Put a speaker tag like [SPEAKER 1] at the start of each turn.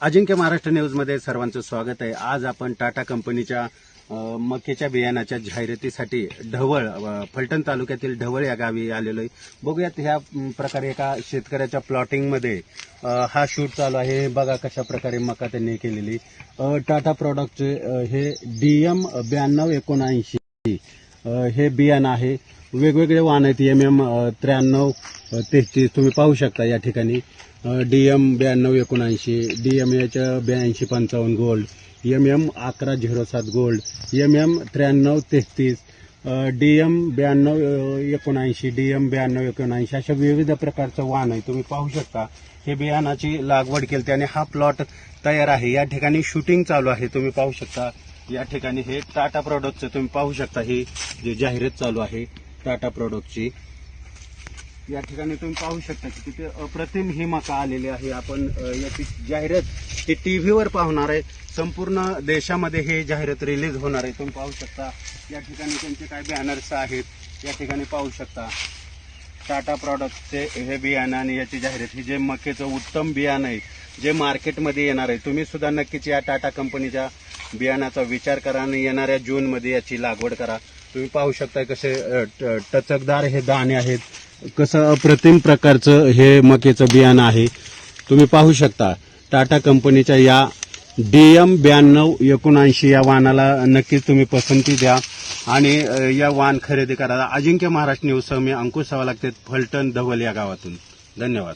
[SPEAKER 1] अजिंक्य महाराष्ट्र न्यूजमध्ये सर्वांचं स्वागत आहे. आज आपण टाटा कंपनीच्या मक्याच्या बियाणाच्या जाहिरातीसाठी ढवळ फलटण तालुक्यातील ढवळ या गावी आलेलो आहे. बघूयात ह्या प्रकारे एका शेतकऱ्याच्या प्लॉटिंगमध्ये हा शूट चालू आहे. हे बघा कशा प्रकारे मका त्यांनी केलेली. टाटा प्रॉडक्टचे हे डीएम ब्याण्णव एकोणऐंशी हे बियाणं आहे. वेगवेगळे वाहन आहेत. एम एम त्र्याण्णव तेहतीस तुम्ही पाहू शकता या ठिकाणी. डी एम ब्याण्णव एकोणऐंशी डी एम एच ब्याऐंशी पंचावन्न गोल्ड एम एम अकरा झिरो सात गोल्ड एम एम त्र्याण्णव तेहतीस डी एम ब्याण्णव एकोणऐंशी डी एम ब्याण्णव एकोणऐंशी अशा विविध प्रकारचं वाहन आहे. तुम्ही पाहू शकता. हे बियाणाची लागवड केली त्याने हा प्लॉट तयार आहे. या ठिकाणी शूटिंग चालू आहे. तुम्ही पाहू शकता. या ठिकाणी हे टाटा प्रॉडक्टचं तुम्ही पाहू शकता. ही जी जाहिरात चालू आहे. टाटा प्रोडक्टची या ठिकाणी तुम्ही पाहू शकता की तिथे अप्रतिम ही मका आलेली आहे. आपण याची जाहिरात ही व्हीवर पाहणार आहे. संपूर्ण देशामध्ये हे जाहिरात रिलीज होणार आहे. तुम्ही पाहू शकता. या ठिकाणी त्यांचे काय बॅनर्स आहेत या ठिकाणी पाहू शकता. टाटा प्रॉडक्टचे हे बियाणं आणि याची जाहिरात ही जे मकेचं उत्तम बियाणं आहे जे मार्केटमध्ये येणार आहे तुम्ही सुद्धा नक्कीच या टाटा कंपनीच्या बियाणाचा विचार करा आणि येणाऱ्या जूनमध्ये याची लागवड करा. तुम्ही पाहू शकता कसे ट- टचकदार हे दाणे आहेत. कसं अप्रतिम प्रकारचं हे मकेचं बियाणं आहे. तुम्ही पाहू शकता टाटा कंपनीच्या या डी एम ब्याण्णव एकोणऐंशी या वाहनाला नक्कीच तुम्ही पसंती द्या. आणि या वाहन खरेदी करा अजिंक्य महाराष्ट्र न्यूजसह मी अंकुश हवा लागते फलटण धवल या गावातून. धन्यवाद.